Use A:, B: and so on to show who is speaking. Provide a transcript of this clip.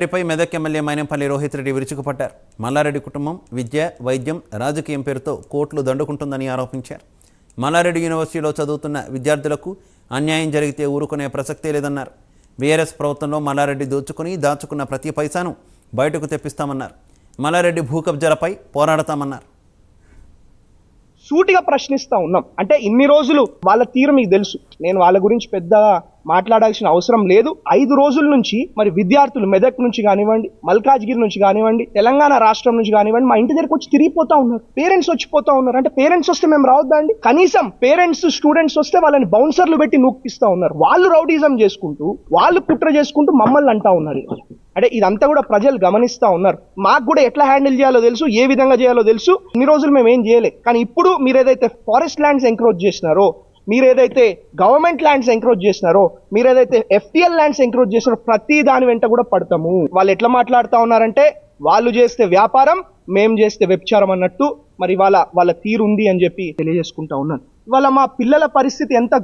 A: రెడ్డిపై మెదక్ ఎమ్మెల్యే మైనంపల్లి రోహిత్ రెడ్డి విరుచుకుపడ్డారు. మల్లారెడ్డి కుటుంబం విద్య వైద్యం రాజకీయం పేరుతో కోట్లు దండుకుంటుందని ఆరోపించారు. మల్లారెడ్డి యూనివర్సిటీలో చదువుతున్న విద్యార్థులకు అన్యాయం జరిగితే ఊరుకునే ప్రసక్తే లేదన్నారు. బీఆర్ఎస్ ప్రభుత్వంలో మల్లారెడ్డి దోచుకుని దాచుకున్న ప్రతి పైసాను బయటకు తెప్పిస్తామన్నారు. మల్లారెడ్డి భూ కబ్జాలపై పోరాడతామన్నారు.
B: సూటిగా ప్రశ్నిస్తా ఉన్నాం. అంటే ఇన్ని రోజులు వాళ్ళ తీరు మీకు తెలుసు. నేను వాళ్ళ గురించి పెద్దగా మాట్లాడాల్సిన అవసరం లేదు. ఐదు రోజుల నుంచి మరి విద్యార్థులు మెదక్ నుంచి కానివ్వండి మల్కాజ్గిరి నుంచి కానివ్వండి తెలంగాణ రాష్ట్రం నుంచి కానివ్వండి మా ఇంటి దగ్గరకు వచ్చి తిరిగిపోతా ఉన్నారు. పేరెంట్స్ వచ్చిపోతా ఉన్నారు. అంటే పేరెంట్స్ వస్తే మేము రావద్దా అండి? కనీసం పేరెంట్స్ స్టూడెంట్స్ వస్తే వాళ్ళని బౌన్సర్లు పెట్టి నూక్కిస్తా ఉన్నారు. వాళ్ళు రౌడీజం చేసుకుంటూ వాళ్ళు కుట్ర చేసుకుంటూ మమ్మల్ని అంటా ఉన్నారు అంటే ఇదంతా కూడా ప్రజలు గమనిస్తా ఉన్నారు. మాకు కూడా ఎట్లా హ్యాండిల్ చేయాలో తెలుసు ఏ విధంగా చేయాలో తెలుసు. ఇన్ని రోజులు మేము ఏం చేయలే. కానీ ఇప్పుడు మీరు ఏదైతే ఫారెస్ట్ ల్యాండ్స్ ఎంక్రోచ్ చేసినారో మీరు ఏదైతే గవర్నమెంట్ ల్యాండ్స్ ఎంక్రోజ్ చేసినారో మీరు ఏదైతే ఎఫ్టిఎల్ ల్యాండ్స్ ఎంక్రోజ్ చేసినారో ప్రతి దాని వెంట కూడా పడతాము. వాళ్ళు ఎట్లా మాట్లాడుతా ఉన్నారంటే వాళ్ళు చేస్తే వ్యాపారం మేం చేస్తే వ్యభిచారం అన్నట్టు మరి వాళ్ళ వాళ్ళ తీరు ఉంది అని చెప్పి తెలియజేసుకుంటా ఉన్నాను. ఇవాళ మా పిల్లల పరిస్థితి ఎంత